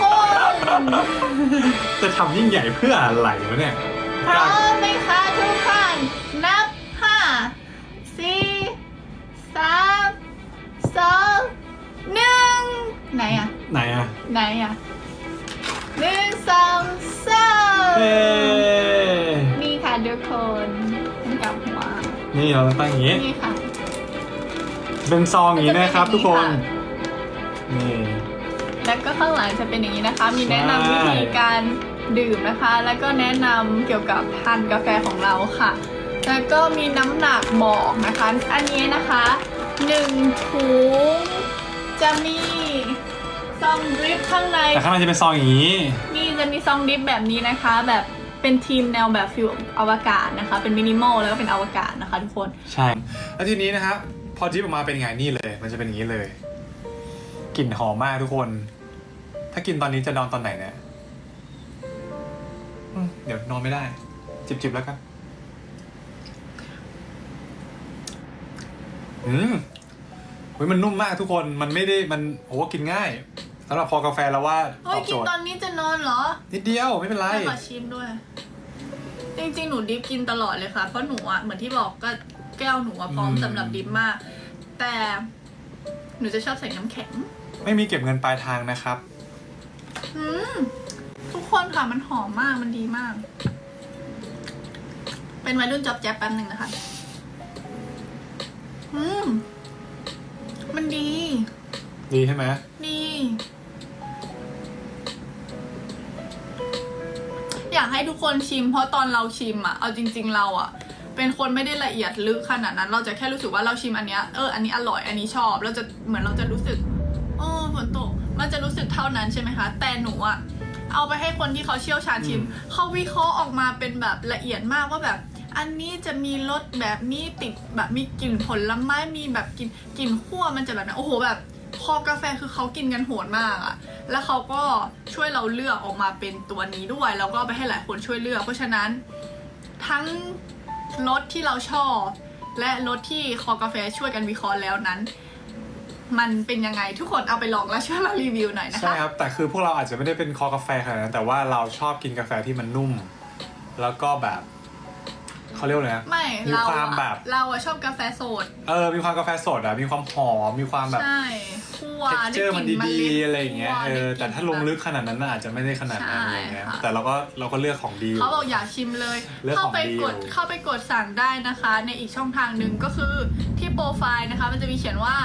คนจะทำยิ่งใหญ่เพื่ออะไรวะเนี่ยพร้อมไหมคะทุกคนนับห้าสี่สามสองหนึ่งไหนอะไหนอะไหนอะหนึ่งสองสามเอ้นี่ค่ะทุกคนกลับหัวนี่เราตั้งอย่างนี้ นี่ค่ะ เป็นซองอย่างนี้นะครับทุกคน นี่ แล้วก็ข้างหลังจะเป็นอย่างนี้นะคะ มีแนะนำใช่วิธีการดื่มนะคะ แล้วก็แนะนำเกี่ยวกับทานกาแฟของเราค่ะ แล้วก็มีน้ำหนักบอกนะคะ อันนี้นะคะหนึ่งถุงจะมีซองดริปข้างใน แต่ข้างในจะเป็นซองอย่างนี้ นี่จะมีซองดริปแบบนี้นะคะ แบบเป็นทีมแนวแบบฟิลอวกาศนะคะ เป็นมินิมอลแล้วก็เป็นอวกาศนะคะทุกคน ใช่ แล้วทีนี้นะครับพอจิบออกมาเป็นไงนี่เลย มันจะเป็นอย่างนี้เลย กลิ่นหอมมากทุกคน ถ้ากินตอนนี้จะนอนตอนไหนเนี่ยอืมเดี๋ยวนอนไม่ได้ จิบๆแล้วกัน อืมเฮ้ยมันนุ่มมากทุกคน มันไม่ได้ มันโอ้กินง่ายสำหรับพอกาแฟแล้วว่าตเฮ้ยอบกิโจนทย์ตอนนี้จะนอนเหรอนิดเดียวไม่เป็นไร ขอชิมด้วย จริงๆ หนูดิฟกินตลอดเลยค่ะ เพราะหนูอะ เหมือนที่บอกก็แก้วหนูอะพร้อมอืม สำหรับดิฟมาก แต่ หนูจะชอบใส่น้ำแข็ง ไม่มีเก็บเงินปลายทางนะครับ อืมทุกคนค่ะ มันหอมมากมันดีมาก เป็นวัยรุ่นจอบแจ๊บแป๊บหนึ่งนะคะ อืม มันดี ดีใช่ไหมดี อยากให้ทุกคนชิม เพราะตอนเราชิมอะเอาจริง ๆ เราอะเป็นคนไม่ได้ละเอียดลึกขนาดนั้น เราจะแค่รู้สึกว่าเราชิมอันเนี้ย เออ อันนี้อร่อย อันนี้ชอบ เราจะเหมือนเราจะรู้สึกโอ้ฝนตก มันจะรู้สึกเท่านั้นใช่ไหมคะ แต่หนูอะเอาไปให้คนที่เขาเชี่ยวชาญชิม เขาวิเคราะห์ออกมาเป็นแบบละเอียดมากว่าแบบ อันนี้จะมีรสแบบนี้ติดแบบมีกลิ่นผลไม้มีแบบกลิ่นกลิ่นขั้วมันจะแบบนั้นโอ้โหแบบคอกาแฟคือเขากินกันโหดมากอะแล้วเขาก็ช่วยเราเลือกออกมาเป็นตัวนี้ด้วย แล้วก็เอาไปให้หลายคนช่วยเลือก เพราะฉะนั้นทั้งรสที่เราชอบ และรสที่คอกาแฟช่วยกันวิเคราะห์แล้วนั้น มันเป็นยังไงทุกคนเอาไปลองแล้วช่วยมารีวิวหน่อยนะคะ ใช่ครับ แต่คือพวกเราอาจจะไม่ได้เป็นคอกาแฟขนาดนั้นแต่ว่าเราชอบกินกาแฟที่มันนุ่ม แล้วก็แบบเขาเรียกว่าอะไรนะไม่มีเราความอะแบบ เราอะชอบกาแฟสดเออ มีความกาแฟสดอะมีความหอม มีความแบบ ใช่คั่วเท็กเจอร์ได้มันกลิ่ดีเล็ๆอะไรอย่างเงี้ยคั่วเออได้กแต่ถ้าลงลึกขนาดนั้นน่ะอาจจะไม่ได้ขนาดนั้นใช่อะไรเงี้ยค่ะ แต่เราก็เราก็เลือกของดีอยู่เขาบอกอยากชิมเลยเรื่องเข้าของไปดีกดอยู่เข้าไปกดสั่งได้นะคะ ในอีกช่องทางหนึ่งก็คือที่โปรไฟล์นะคะ มันจะมีเขียนว่า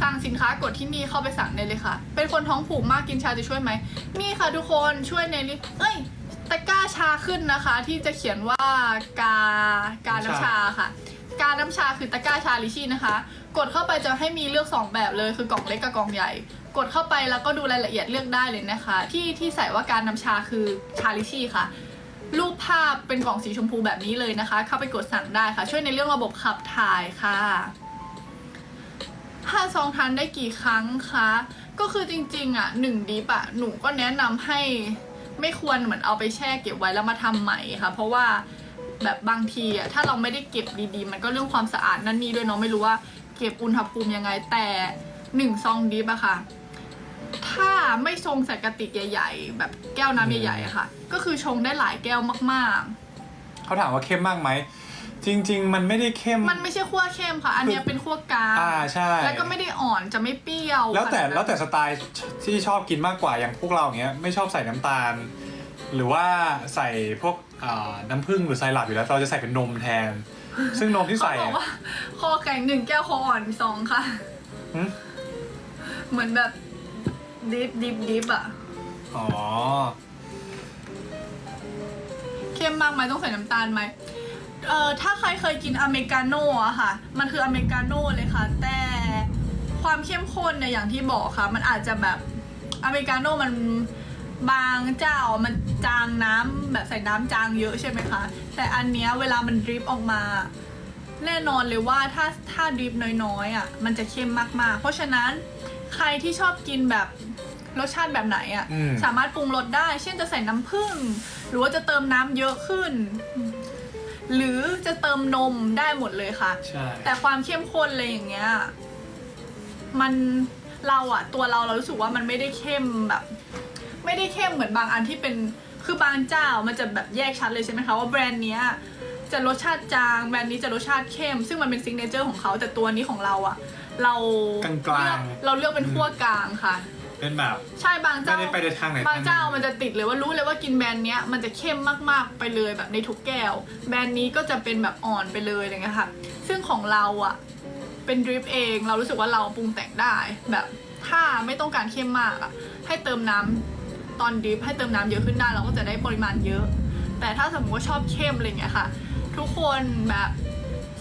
สั่งสินค้ากดที่นี่เข้าไปสั่งได้เลยค่ะ เป็นคนท้องผูกมากกินชาจะช่วยไหม มีค่ะทุกคนช่วยในลิเอ้ยตะกร้าชาขึ้นนะคะ ที่จะเขียนว่ากากาน้ำชาค่ะ กาน้ำชาคือตะกร้าชาลิชี่นะคะ กดเข้าไปจะให้มีเลือก 2 แบบเลยคือกล่องเล็กกับกล่องใหญ่ กดเข้าไปแล้วก็ดูรายละเอียดเลือกได้เลยนะคะ ที่ที่ใส่ว่าการน้ำชาคือชาลิชี่ค่ะรูปภาพเป็นกล่องสีชมพูแบบนี้เลยนะคะ เข้าไปกดสั่งได้ค่ะ ช่วยในเรื่องระบบขับถ่ายค่ะ ห้าซองทานได้กี่ครั้งคะ ก็คือจริงๆอะหนึ่งดิปอะหนูก็แนะนำให้ไม่ควรเหมือนเอาไปแช่เก็บไว้แล้วมาทำใหม่ค่ะ เพราะว่าแบบบางทีอะถ้าเราไม่ได้เก็บดีๆ มันก็เรื่องความสะอาดนั่นนี่ด้วยเนาะไม่รู้ว่าเก็บอุณหภูมิยังไงแต่หนึ่งซองดิปอะค่ะ ถ้าไม่ชงใส่กระติกใหญ่ ๆ แบบแก้วน้ำใหญ่ๆอะค่ะ ก็คือชงได้หลายแก้วมากๆ เขาถามว่าเข้มมากไหม จริง ๆ มันไม่ได้เข้มๆมันไม่ใช่ขั้วเข้มค่ะ อันเนี้ยเป็นขั้วกลางอ่าใช่ แล้วก็ไม่ได้อ่อนจะไม่เปรี้ยวแล้วแต่ขนาดนั้นแล้วแต่สไตล์ที่ชอบกินมากกว่าอย่างพวกเราอย่างเงี้ยไม่ชอบใส่น้ำตาล หรือว่าใส่พวกอ่าน้ำผึ้งหรือไซรัปอยู่แล้วเราจะใส่เป็นนมแทน ซึ่งนมที่เขาใส่บอกอะว่า คอแข็งหนึ่งแก้วคออ่อนสองค่ะ หึเหมือนแบบดิฟดิฟดิฟอะอ๋อ เข้มมากไหมต้องใส่น้ำตาลไหม เอ่อถ้าใครเคยกินอเมริกาโน่อะค่ะ มันคืออเมริกาโน่เลยค่ะ แต่ความเข้มข้นเนี่ยอย่างที่บอกค่ะ มันอาจจะแบบอเมริกาโน่มันบางเจ้ามันจางน้ำแบบใส่น้ำจางเยอะใช่ไหมคะ แต่อันเนี้ยเวลามันดริปออกมา แน่นอนเลยว่าถ้าถ้าดริปน้อยๆอะมันจะเข้มมากๆ เพราะฉะนั้นใครที่ชอบกินแบบรสชาติแบบไหนอะอืมสามารถปรุงรสได้ เช่นจะใส่น้ำผึ้งหรือว่าจะเติมน้ำเยอะขึ้น หรือจะเติมนมได้หมดเลยค่ะ ใช่ แต่ความเข้มข้นอะไรอย่างเงี้ย มันเราอะตัวเราเรารู้สึกว่ามันไม่ได้เข้มแบบ ไม่ได้เข้มเหมือนบางอันที่เป็นคือบางเจ้ามันจะแบบแยกชัดเลยใช่ไหมคะว่าแบรนด์เนี้ยจะรสชาติจางแบรนด์นี้จะรสชาติเข้ม ซึ่งมันเป็นซิงเกิลเจอร์ของเขาแต่ตัวนี้ของเราอะเรากลางๆ เลือกเราเลือกเป็นขั้วกลางค่ะ เป็นแบบ ใช่บางเจ้าไม่ได้ไปในทางไหนบางเจ้าทางหนึ่งมันจะติดเลยว่ารู้เลยว่ากินแบรนด์เนี้ยมันจะเข้มมากๆไปเลยแบบในทุกแก้ว แบรนด์นี้ก็จะเป็นแบบอ่อนไปเลยอะไรเงี้ยค่ะ ซึ่งของเราอะเป็นดริปเองเรารู้สึกว่าเราปรุงแต่งได้แบบถ้าไม่ต้องการเข้มมากอะให้เติมน้ำตอนดริปให้เติมน้ำเยอะขึ้นได้เราก็จะได้ปริมาณเยอะ แต่ถ้าสมมติว่าชอบเข้มอะไรเงี้ยค่ะ ทุกคนแบบ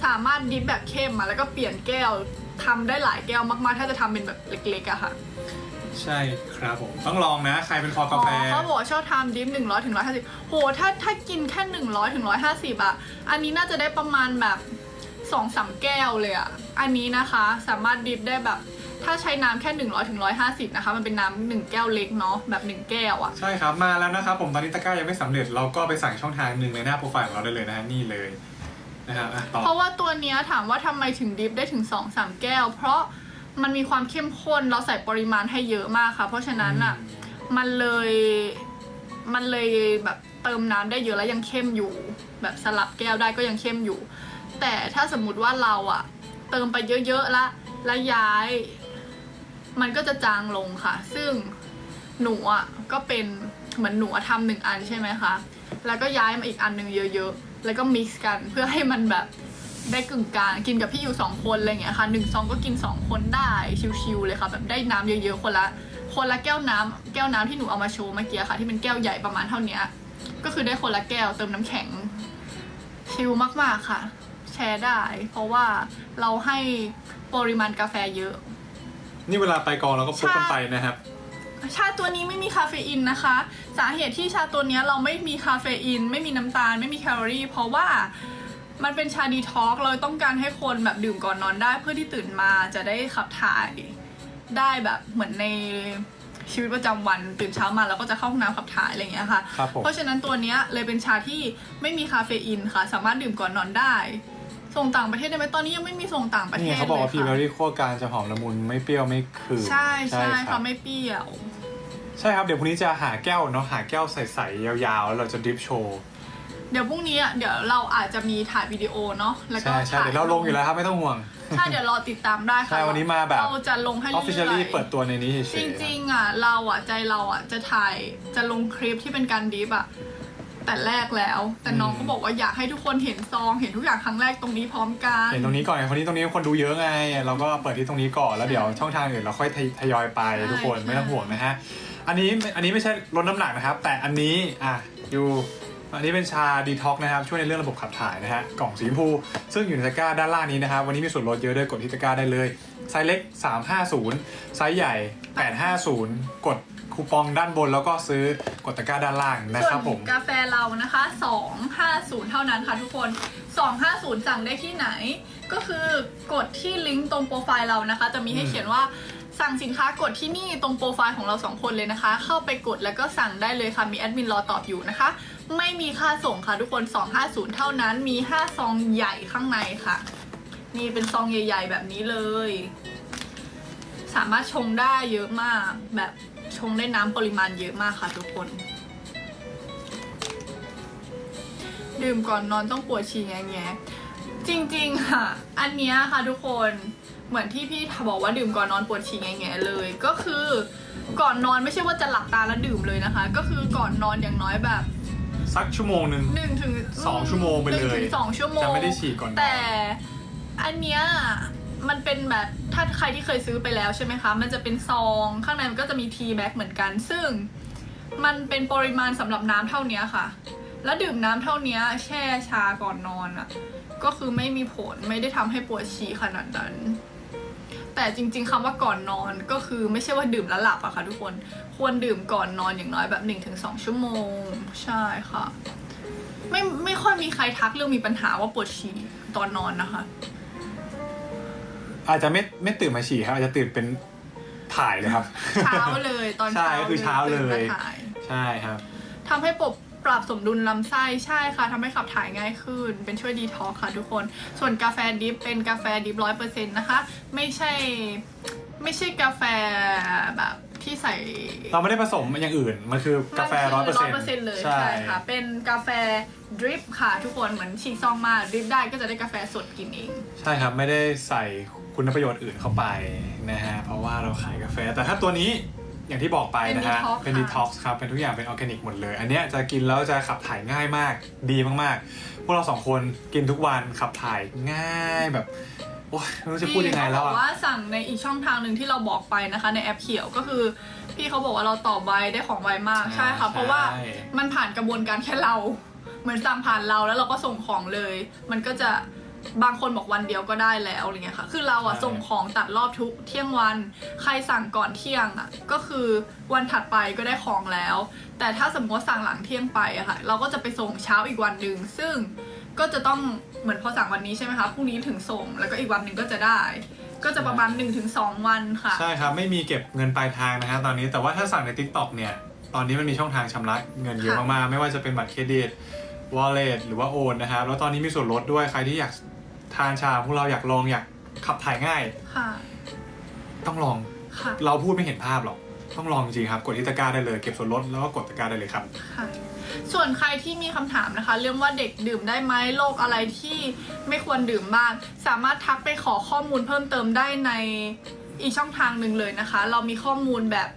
สามารถดริปแบบเข้มมาแล้วก็เปลี่ยนแก้วทำได้หลายแก้วมากๆ ถ้าจะทำเป็นแบบเล็กๆอะค่ะ ใช่ครับผม ต้องลองนะ ใครเป็นคอกาแฟอ๋อเขาบอกว่าชอบทำดิฟหนึ่งร้อยถึงร้อยห้าสิบโหถ้าถ้ากินแค่หนึ่งร้อยถึงร้อยห้าสิบอะอันนี้น่าจะได้ประมาณแบบสองสามแก้วเลยอะอันนี้นะคะสามารถดิฟได้แบบถ้าใช้น้ำแค่หนึ่งร้อยถึงร้อยห้าสิบนะคะ มันเป็นน้ำหนึ่งแก้วเล็กเนาะแบบหนึ่งแก้วอะใช่ครับ มาแล้วนะครับผมตอนนี้ตะกร้ายังไม่สำเร็จเราก็ไปสั่งช่องทางหนึ่งในหน้าโปรไฟล์ของเราได้เลยนะฮะนี่เลยนะครับอะต่อเพราะว่าตัวเนี้ยถามว่าทำไมถึงดิฟได้ถึงสองสามแก้ว เพราะ มันมีความเข้มข้นเราใส่ปริมาณให้เยอะมากค่ะ เพราะฉะนั้นอะมันเลยมันเลยแบบเติมน้ำได้เยอะแล้วยังเข้มอยู่ แบบสลับแก้วได้ก็ยังเข้มอยู่ แต่ถ้าสมมุติว่าเราอะเติมไปเยอะๆละแล้วย้าย มันก็จะจางลงค่ะ ซึ่งหนูอะก็เป็นเหมือนหนูอะทำหนึ่งอันใช่ไหมคะแล้วก็ย้ายมาอีกอันหนึ่งเยอะ ๆ แล้วก็มิกซ์กันเพื่อให้มันแบบ ได้กึ่งกลางกินกับพี่อยู่สองคนอะไรอย่างเงี้ยค่ะหนึ่งซองก็กินสองคนได้ชิวๆเลยค่ะ แบบได้น้ำเยอะๆคนละคนละแก้วน้ำแก้วน้ำที่หนูเอามาโชว์เมื่อกี้ค่ะ ที่เป็นแก้วใหญ่ประมาณเท่าเนี้ยก็คือได้คนละแก้วเติมน้ำแข็ง ชิลมากๆค่ะ แชร์ได้ เพราะว่าเราให้ปริมาณกาแฟเยอะ นี่เวลาไปกองเราก็พกกันไปนะครับชาตัวนี้ไม่มีคาเฟอีนนะคะ สาเหตุที่ชาตัวเนี้ยเราไม่มีคาเฟอีน ไม่มีน้ำตาล ไม่มีแคลอรี่ เพราะว่า มันเป็นชาดีท็อกซ์เราต้องการให้คนแบบดื่มก่อนนอนได้ เพื่อที่ตื่นมาจะได้ขับถ่ายได้แบบเหมือนในชีวิตประจำวันตื่นเช้ามาแล้วก็จะเข้าห้องน้ำขับถ่ายอะไรอย่างเงี้ยค่ะครับผมเพราะฉะนั้นตัวเนี้ยเลยเป็นชาที่ไม่มีคาเฟอีนค่ะ สามารถดื่มก่อนนอนได้ ส่งต่างประเทศได้ไหมตอนนี้ยังไม่มีส่งต่างประเทนี่ศเขาบอกว่าลพียเบอค่ะรี่คั่วกลางจะหอมละมุนไม่เปรี้ยวไม่ขืนใช่ใช่ครัค่ะบไม่เปรี้ยว ใช่ครับเดี๋ยวพรุ่งนี้จะหาแก้วเนาะหาแก้วใสๆยาวๆแล้วเราจะดริปโชว์ เดี๋ยวพรุ่งนี้อะเดี๋ยวเราอาจจะมีถ่ายวิดีโอเนาะแล้วก็ใช่ใช่ถ่เดี๋ยวเราลงอยู่แล้วครับไม่ต้องห่วง ใช่เดี๋ยวรอติดตามได้ค่ะใช่วันนี้มาแบบ เราจะลงให้อเรื่อฟฟิเชียลี่อยเปิดตัวในนี้เฉๆจยๆริงๆอะเราอะใจเราอะจะถ่ายจะลงคลิปที่เป็นการดิฟอะแต่แรกแล้ว แต่น้องก็บอกว่าอยากให้ทุกคนเห็นซอง เห็นทุกอย่างครั้งแรกตรงนี้พร้อมกันเห็นตรงนี้ก่อนไงคนนี้ตรงนี้คนดูเยอะไง เราก็เปิดที่ตรงนี้ก่อนแล้วเดี๋ยวช่องทางอื่นเราค่อยทยอยไปใช่ทุกคนใช่ไม่ต้องห่วงนะฮะ อันนี้อันนี้ไม่ใช่ลดน้ำหนักนะครับ แต่อันนี้อะอยู่ อันนี้เป็นชาดีท็อกนะครับช่วยในเรื่องระบบขับถ่ายนะฮะกล่องสีชมพู ซึ่งอยู่ในตะกร้าด้านล่างนี้นะครับวันนี้มีส่วนลดเยอะด้วยกดที่ตะกร้าได้เลยไซส์เล็ก 350 ไซส์ใหญ่ 850 กดคูปองด้านบนแล้วก็ซื้อกดตะกร้าด้านล่างนะครับผมนกาแฟเรานะคะ 250 เท่านั้นค่ะทุกคน 250 สั่งได้ที่ไหน ก็คือกดที่ลิงก์ตรงโปรไฟล์เรานะคะ จะมีให้เขียนว่าสั่งสินค้ากดที่นี่ตรงโปรไฟล์ของเราสองคนเลยนะคะ เข้าไปกดแล้วก็สั่งได้เลยค่ะ มีแอดมินรอตอบอยู่นะคะ ไม่มีค่าส่งค่ะทุกคน 250 เท่านั้นมี 5 ซองใหญ่ข้างในค่ะ นี่เป็นซองใหญ่ ๆ แบบนี้เลย สามารถชงได้เยอะมาก แบบชงได้น้ำปริมาณเยอะมากค่ะทุกคน ดื่มก่อนนอนต้องปวดฉี่แงแงจริงๆค่ะ อันเนี้ยค่ะทุกคนเหมือนที่พี่บอกว่าดื่มก่อนนอนปวดฉี่แงแงเลย ก็คือก่อนนอนไม่ใช่ว่าจะหลับตาแล้วดื่มเลยนะคะ ก็คือก่อนนอนอย่างน้อยแบบ สักชั่วโมงหนึ่งหนึ่งถึงสองชั่วโมงไปเลยหนึ่งถึงสองชั่วโมง จะไม่ได้ฉี่ก่อนนอน แต่อันเนี้ยมันเป็นแบบถ้าใครที่เคยซื้อไปแล้วใช่ไหมคะ มันจะเป็นซองข้างในมันก็จะมีทีแบ็กเหมือนกัน ซึ่งมันเป็นปริมาณสำหรับน้ำเท่านี้ค่ะ แล้วดื่มน้ำเท่านี้แช่ชาก่อนนอนอะ ก็คือไม่มีผลไม่ได้ทำให้ปวดฉี่ขนาดนั้น แต่จริง ๆคำว่าก่อนนอนก็คือไม่ใช่ว่าดื่มแล้วหลับอะค่ะทุกคนควรดื่มก่อนนอนอย่างน้อยแบบ 1-2ถึงชั่วโมง ใช่ค่ะ ไม่ไม่ค่อยมีใครทักเรื่องมีปัญหาว่าปวดฉี่ตอนนอนนะคะ อาจจะไม่ไม่ตื่นมาฉี่ครับอาจจะตื่นเป็นถ่ายเลยครับ เช้าเลยตอนใช่เช้าก็คือเช้าเลยตื่นมาถ่ายใช่ครับทำให้ปรับ ปรับสมดุลลำไส้ใช่ค่ะทำให้ขับถ่ายง่ายขึ้น เป็นช่วยดีท็อกซ์ค่ะทุกคน ส่วนกาแฟดิฟเป็นกาแฟดิฟร้อยเปอร์เซ็นต์นะคะ ไม่ใช่ไม่ใช่กาแฟแบบที่ใส่เราไม่ได้ผสมอย่างอื่น มันคือกาแฟร้อยเปอร์เซ็นต์ร้อยเปอร์เซ็นต์เลยใช่ค่ะ เป็นกาแฟดริปค่ะ ทุกคนเหมือนฉีกซองมาดริปได้ก็จะได้กาแฟสดกินเอง ใช่ครับ ไม่ได้ใส่คุณประโยชน์อื่นเข้าไปนะฮะ เพราะว่าเราขายกาแฟ แต่ถ้าตัวนี้ อย่างที่บอกไปนะฮะ เป็เป็นนดี detox ท็อกซ์ครับ เป็นทุกอย่างเป็นออร์แกนิกหมดเลย อันเนี้ยจะกินแล้วจะขับถ่ายง่ายมาก ดีมากๆ พวกเราสองคนกินทุกวันขับถ่ายง่ายแบบ โอ้ยไม่รู้จะพูดยังไงแล้วพี่เขาบอกอะว่าสั่งในอีกช่องทางหนึ่งที่เราบอกไปนะคะ ในแอปเขียวก็คือ พี่เขาบอกว่าเราตอบไวได้ของไวมากใช่ค่ะเพราะว่าใช่มันผ่านกระบวนการแค่เรา เหมือนสั่งผ่านเราแล้วเราก็ส่งของเลย มันก็จะ บางคนบอกวันเดียวก็ได้แล้วอะไรเงี้ยค่ะ คือเราอะส่งของตัดรอบทุกเที่ยงวัน ใครสั่งก่อนเที่ยงอะก็คือวันถัดไปก็ได้ของแล้ว แต่ถ้าสมมติว่าสั่งหลังเที่ยงไปอะค่ะ เราก็จะไปส่งเช้าอีกวันหนึ่งซึ่งก็จะต้องเหมือนพอสั่งวันนี้ใช่ไหมคะพรุ่งนี้ถึงส่งแล้วก็อีกวันหนึ่งก็จะได้ ก็จะประมาณ 1-2 วันค่ะ ใช่ครับ ไม่มีเก็บเงินปลายทางนะฮะตอนนี้แต่ว่าถ้าสั่งใน Tik t o อกเนี่ย ตอนนี้มันมีช่องทางชำระเงินเยอะค่ะมากๆ ไม่ว่าจะเป็นบัตรเครดิต wallet หรือว่าโอนนะครับ แล้วตอนนี้มีส่วนลดด้วยใครที่อยาก ทานชาพวกเราอยากลองอยากขับถ่ายง่าย ค่ะ ต้องลองค่ะ เราพูดไม่เห็นภาพหรอก ต้องลองจริงๆครับ กดที่ตะกร้าได้เลยเก็บส่วนลดแล้วก็กดตะกร้าได้เลยครับ ค่ะ ส่วนใครที่มีคำถามนะคะ เรื่องว่าเด็กดื่มได้ไหมโรคอะไรที่ไม่ควรดื่มบ้าง สามารถทักไปขอข้อมูลเพิ่มเติมได้ในอีกช่องทางหนึ่งเลยนะคะ เรามีข้อมูลแบบ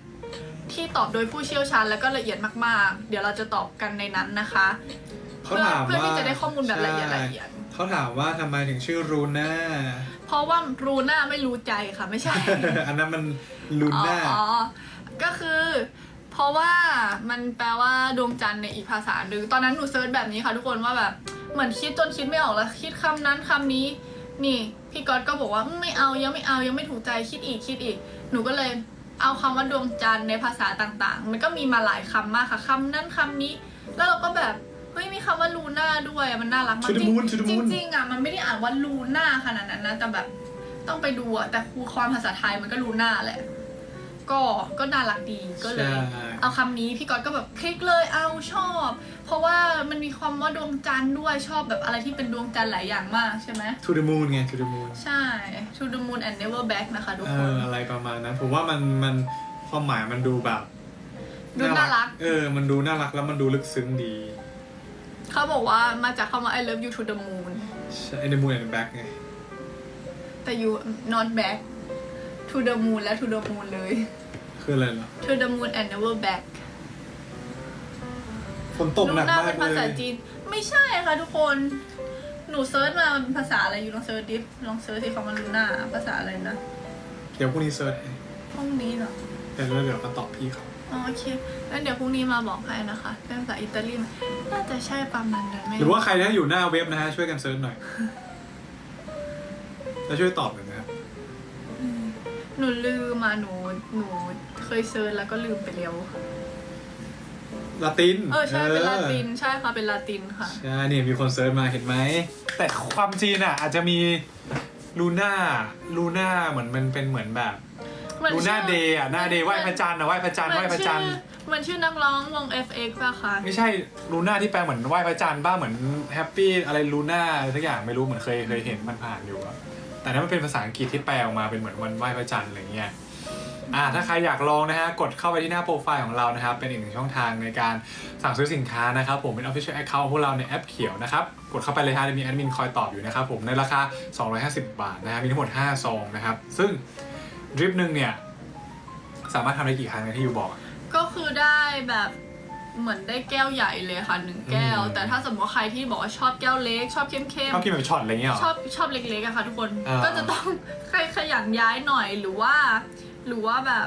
ที่ตอบโดยผู้เชี่ยวชาญและก็ละเอียดมากๆ เดี๋ยวเราจะตอบกันในนั้นนะคะ เขาเพื่อถามเพื่อที่ว่าจะได้ข้อมูลแบบละเอียดใช่ ละเอียด เขาถามว่าทำไมถึงชื่อรูน่า เพราะว่ารู้หน้าไม่รู้ใจค่ะไม่ใช่ อันนั้นมันลูน่า อ๋อ ก็คือ เพราะว่ามันแปลว่าดวงจันทร์ในอีกภาษาหนึ่งตอนนั้นหนูเซิร์ชแบบนี้ค่ะทุกคนว่าแบบ เหมือนคิดจนคิดไม่ออกแล้วคิดคำนั้นคำนี้ นี่พี่ก๊อตก็บอกว่าอืมไม่เอายังไม่เอายังไม่ถูกใจคิดอีกคิดอีก หนูก็เลยเอาคำว่าดวงจันทร์ในภาษาต่างๆ มันก็มีมาหลายคำมากค่ะคำนั้นคำนี้ แล้วเราก็แบบ เฮ้ยมีคำว่าลูน่าด้วยอะมันน่ารักมาก To the จริง moon, to the จ moon ริงๆอะมันไม่ได้อ่านว่าลูน่าขนาดนั้นนะแต่แบบต้องไปดูอะแต่ครูความภาษาไทยมันก็รู้หน้าแหละ ก็ก็น่ารักดีก็เลย ใช่ เอาคำนี้พี่ก๊อตก็แบบคลิกเลยเอาชอบ เพราะว่ามันมีความว่าดวงจันทร์ด้วยชอบแบบอะไรที่เป็นดวงจันทร์หลายอย่างมากใช่ไหม to the moon ไง to the moon ใช่ To the moon and never back นะคะทุกเอคน ออะไรประมาณนั้น ผมว่ามันมันความหมายมันดูแบบดูน่ารัก เออ มันดูน่ารักแล้วมันดูลึกซึ้งดี เขาบอกว่ามาจากคำว่า I love you to the moon ใช่ in the moon and the back ไง แต่ you not back to the moon และ to the moon เลย คืออะไรเหรอ to the moon and never back ฝนตกลูหนักน่ามากเป็นเลภาษายจีน ไม่ใช่ค่ะทุกคน หนูเซิร์ชมาเป็นภาษาอะไรอยู่ลองเซิร์ชดิลองเซิร์ชที่คำว่าลูน่าภาษาอะไรนะ เดี๋ยวพรุ่งนี้เซิร์ชให้ห้องนี้เหรอ เดี๋ยวเดี๋ยวก็ตอบพี่เขา อ๋อโอเคแล้วเดี๋ยวพรุ่งนี้มาบอกให้นะคะเป็นภาษาอิตาลีไหมน่าจะใช่ประมาณนั้นไหมหรือว่าใครที่อยู่หน้าเว็บนะฮะช่วยกันเซิร์ชหน่อยแล้วช่วยตอบหน่อยนะครับอืมหนูลืมมาหนูหนูเคยเซิร์ชแล้วก็ลืมไปแล้วลาตินเออใช่เป็นลาตินใช่ค่ะเป็นลาตินค่ะใช่นี่มีคนเซิร์ชมาเห็นไหม แต่ความจีนอะอาจจะมีลูน่าลูน่าเหมือนมันเป็นเหมือนแบบ เหมือนลูน่าชื่อเดย์อะหน้าเดย์ไหว้พระจันทร์นะไหว้พระจันทร์ไหว้พระจันทร์เหมือนชื่อนักร้องวง FX ป่ะคะไม่ใช่ลูน่าที่แปลเหมือนไหว้พระจันทร์บ้างเหมือนแฮปปี้อะไรลูน่าอะไรสักอย่างไม่รู้เหมือนเคยเคยเห็นมันผ่านอยู่อะแต่นั้นมันเป็นภาษาอังกฤษที่แปลออกมาเป็นเหมือนวันไหว้พระจันทร์อะไรเงี้ยอ่าถ้าใครอยากลองนะฮะกดเข้าไปที่หน้าโปรไฟล์ของเรานะครับเป็นอีกหนึ่งช่องทางในการสั่งซื้อสินค้านะครับผมเป็น official account ของพวกเราในแอปเขียวนะครับกดเข้าไปเลยฮะจะมีแอดมินคอยตอบอยู่นะครับผมในราคา 250 บาทนะฮะมีทั้งหมด 5 ซองนะครับซึ่ง ดริปหนึ่งเนี่ย สามารถทำได้กี่ครั้งนะที่ยูบอกอะก็คือได้แบบเหมือนได้แก้วใหญ่เลยค่ะหนึ่งแก้ว อืม แต่ถ้าสมมติว่าใครที่บอกว่าชอบแก้วเล็ก ชอบเข้มๆชอบกินแบบช็อตอะไรเงี้ยเหรอ ชอบชอบเล็กๆอะค่ะทุกคน อ่า ก็จะต้อง ใครขยันย้ายหน่อยหรือว่า หรือว่าแบบ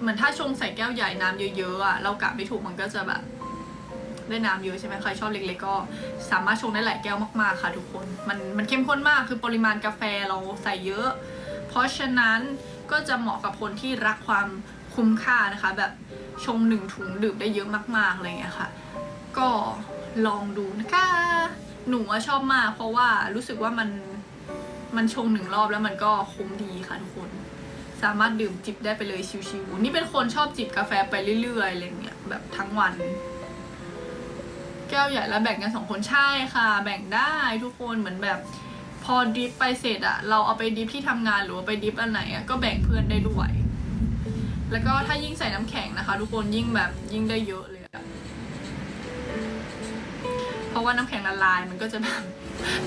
เหมือนถ้าชงใส่แก้วใหญ่น้ำเยอะๆอะเรากะไม่ถูกมันก็จะแบบ ได้น้ำเยอะใช่ไหมใครชอบเล็ก ๆ ก็ สามารถชงได้หลายแก้วมากๆค่ะ ทุกคน มันมันเข้มข้นมากคือปริมาณกาแฟเราใส่เยอะ เพราะฉะนั้นก็จะเหมาะกับคนที่รักความคุ้มค่านะคะ แบบชงหนึ่งถุงดื่มได้เยอะมากๆอะไรอย่างเงี้ยค่ะ ก็ลองดูนะคะ หนูว่าชอบมาก เพราะว่ารู้สึกว่ามันมันชงหนึ่งรอบแล้วมันก็คุ้มดีค่ะทุกคน สามารถดื่มจิบได้ไปเลยชิวๆนี่เป็นคนชอบจิบกาแฟไปเรื่อยๆอะไรเงี้ยแบบทั้งวัน แก้วใหญ่แล้วแบ่งกันสองคนใช่ค่ะ แบ่งได้ทุกคนเหมือนแบบ พอดิฟไปเสร็จอะเราเอาไปดิฟที่ทำงานหรือว่าไปดิฟอันไหนอะก็แบ่งเพื่อนได้ด้วย แล้วก็ถ้ายิ่งใส่น้ำแข็งนะคะ ทุกคนยิ่งแบบยิ่งได้เยอะเลยอะเพราะว่าน้ำแข็งละลายมันก็จะแบบ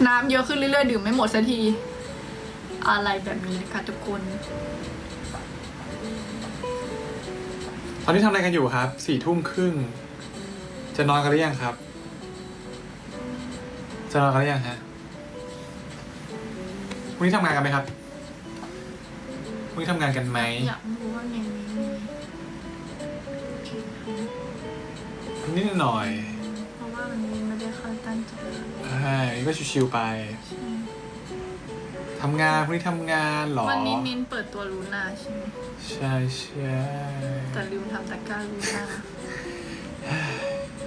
น้ำเยอะขึ้นเรื่อยๆดื่มไม่หมดสักที อะไรแบบนี้นะคะทุกคน ตอนนี้ทำอะไรกันอยู่ครับสี่ทุ่มครึ่งจะนอนกันหรือยังครับ จะนอนกันหรือยังฮะ วันนี้ทำงานกันไหมครับวันนี้ทำงานกันไหมอยากรู้ว่าในนี้มีนิดหน่อยเพราะว่ามันไม่ได้ค่อยตั้งใจใช่ก็ชิวๆไปทำงานวันนี้ทำงานเหรอวันนี้นินเปิดตัวลูน่าใช่ไหมใช่ใช่แต่ลืมทำตะกร้าลูน่า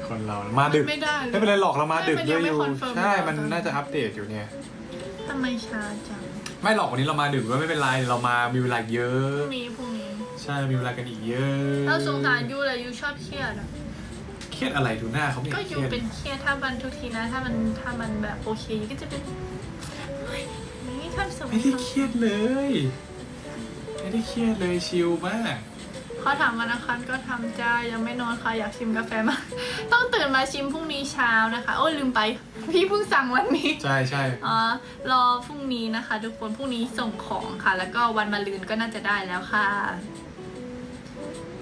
คนเรามาดึกไม่ได้ลยไม่เป็นไรหรอกเรามาดึกไม่ด้วยอยู่มันยังไม่ confirm ใช่เลยมันตอนนี้น่าจะอัปเดตอยู่เนี่ยทำไมช้าจัง ไม่หรอกวันนี้เรามาดึกด้วยไม่เป็นไรเรามามีเวลาเยอพะรุ่งนี้พรุ่งนี้ ใช่มีเวลากันอีกเยอะเราสงสารยูเลยยูชอบเครียดอะเครียดอะไรดูหน้าเขาไม่ก็เคยูรียดเป็นเครียดถ้ามันทุกทีนะ ถ้ามันถ้ามันแบบโอเคยูก็จะเป็นเฮ้ยนี่ทำสมไม่ได้เครียดเลย ไม่ได้เครียดเลยชิลมาก เขาถามวันอังคารก็ทำจ้ายังไม่นอนค่ะอยากชิมกาแฟมาก ต้องตื่นมาชิมพรุ่งนี้เช้านะคะ โอ้ยลืมไป พี่เพิ่งสั่งวันนี้ใช่ใช่อ๋อรอพรุ่งนี้นะคะ ทุกคนพรุ่งนี้ส่งของค่ะ แล้วก็วันมะรืนก็น่าจะได้แล้วค่ะ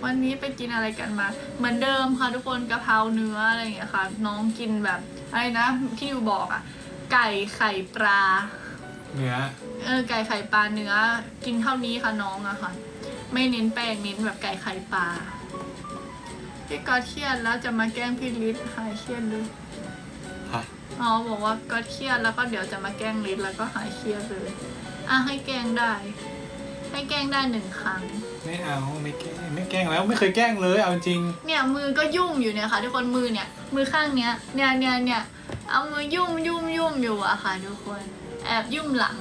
วันนี้ไปกินอะไรกันมา เหมือนเดิมค่ะทุกคนกะเพราเนื้ออะไรอย่างเงี้ยค่ะ น้องกินแบบอะไรนะที่อยู่บอกอะไก่ไข่ปลาเนื้อเออไก่ไข่ปลาเนื้อ กินเท่านี้ค่ะน้องอะค่ะ ไม่เน้นแป้งเน้นแบบไก่ไข่ปลาพี่ก็เครียดแล้วจะมาแกล้งพี่ลิศหายเครียดเลยฮะอ๋อบอกว่าก็เครียดแล้วก็เดี๋ยวจะมาแกล้งลิศแล้วก็หายเครียดเลยอะให้แกล้งได้ ให้แกล้งได้หนึ่งครั้ง ไม่เอาไม่แกล้งไม่แกล้งแล้วไม่เคยแกล้งเลยเอาจริง เนี่ยมือก็ยุ่งอยู่เนี่ยค่ะทุกคนมือเนี่ย มือข้างเนี้ยเนี่ยเนี่ยเนี่ยเอามือยุ่มยุ่มยุ่มอยู่อะค่ะทุกคน แอบยุ่มหลัง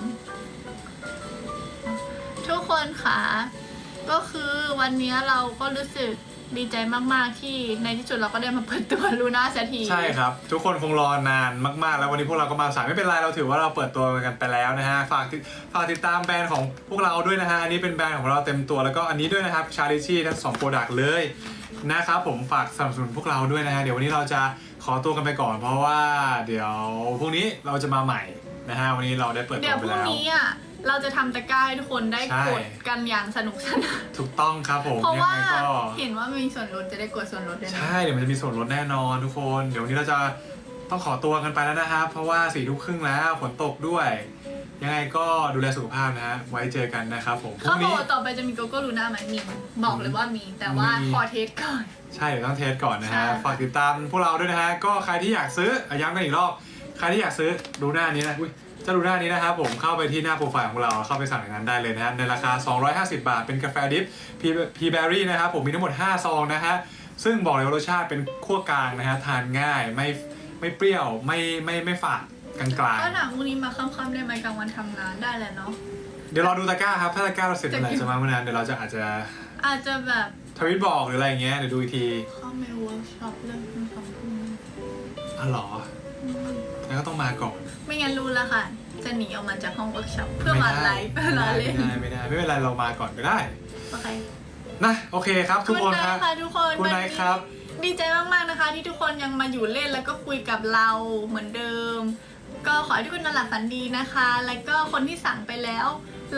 ทุกคนค่ะ ก็คือวันนี้เราก็รู้สึกดีใจมากๆที่ในที่สุดเราก็ได้มาเปิดตัวลูน่าสักทีใช่ครับ ทุกคนคงรอนานมากๆ แล้ววันนี้พวกเราก็มาสายไม่เป็นไรเราถือว่าเราเปิดตัวกันไปแล้วนะฮะฝากติดฝากติดตามแบรนด์ของพวกเราด้วยนะฮะอันนี้เป็นแบรนด์ของเราเต็มตัวแล้วก็อันนี้ด้วยนะครับชาริชี่ทั้งสองโปรดักต์เลยนะครับผมฝากสนับสนุนพวกเราด้วยนะฮะเดี๋ยววันนี้เราจะขอตัวกันไปก่อน เพราะว่าเดี๋ยวพรุ่งนี้เราจะมาใหม่นะฮะวันนี้เราได้เปิดเดี๋ตัยววไปพรุ่งแล้วนี้อะ เราจะทำตะกร้าให้ทุกคนได้ใช่กดกันอย่างสนุกสนาน ถูกต้องครับผมเพราะยังว่าไงก็เห็นว่ามีส่วนลดจะได้กดส่วนลดด้วยนะ ใช่เดี๋ยวมันจะมีส่วนลดแน่นอนทุกคน เดี๋ยววันนี้เราจะต้องขอตัวกันไปแล้วนะครับ เพราะว่าสี่ทุ่มครึ่งแล้วฝนตกด้วย ยังไงก็ดูแลสุขภาพนะฮะไว้เจอกันนะครับผมพรุ่เขางบอนี้ กว่าต่อไปจะมีโกโก้ลูน่าไหมมีบอกเลยว่ามี แต่ว่ามี ขอเทสก่อน ใช่เดี๋ยวต้องเทสก่อนนะฮะ ใช่ ฝากติดตามพวกเราด้วยนะฮะ ก็ใครที่อยากซื้ออะย้ำกันอีกรอบ ใครที่อยากซื้อดูหน้านี้นะอุ้ยจะดูหน้านี้นะครับผมเข้าไปที่หน้าโปรไฟล์ของเราเข้าไปสั่งในนั้นได้เลยนะฮะในราคา 250 บาท เป็นกาแฟดิฟพีพีแบรี่นะครับผมมีทั้งหมด 5 ซองนะฮะซึ่งบอกเลยว่ารสชาติเป็นขั้วกลางนะฮะทานง่ายไม่ไม่เปรี้ยวไม่ไม่ไม่ฝาดกลางก็ถามพรุ่งนี้มาค่ำๆได้ไหมกลางวันทำงานได้แหละเนาะๆเดี๋ยวรอดูตะกร้าครับถ้าตะกร้าเราเสร็จเมื่อไหร่จะมาเมื่อนั้นเดี๋ยวเราจะอาจจะอาจจะแบบทวิตบอกหรืออะไรอย่างเงี้ยเดี๋ยวดูอีกทีเข้าไม่เวิร์กช็อปเรื่องของพรุ่งนี้อ๋อเหรองั้น ก็ต้องมาก่อนไม่งั้นรู้แล้วค่ะ จะหนีออกมาจากห้องเวิร์กช็อปเพื่อมาไลฟ์เพื่อไม่มาได้เล่นไม่ได้ไม่ได้ไม่เป็นไรเรามาก่อนก็ได้โอเคนะโอเคครับ ทุกคนณครับนายค่ะทุกคนคุณวันนายนี้ครับ ดีใจมากๆนะคะ ที่ทุกคนยังมาอยู่เล่นแล้วก็คุยกับเราเหมือนเดิม ก็ขอให้ทุกคนนอนหลับฝันดีนะคะ แล้วก็คนที่สั่งไปแล้ว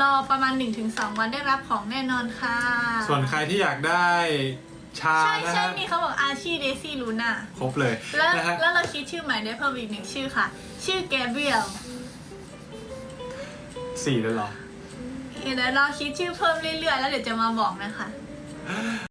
รอประมาณ 1-2 วันได้รับของแน่นอนค่ะ ส่วนใครที่อยากได้ ชาใช่นะใช่ฮะมีเขาบอกอาชีเดซี่ลูน่าครบเลยแล้วนะฮะแล้วเราคิดชื่อใหม่ได้เพิ่มอีกหนึ่งชื่อค่ะ ชื่อแกเบรียลสี่เลยเหรอ เดี๋ยวเราคิดชื่อเพิ่มเรื่อยๆ แล้วเดี๋ยวจะมาบอกนะคะ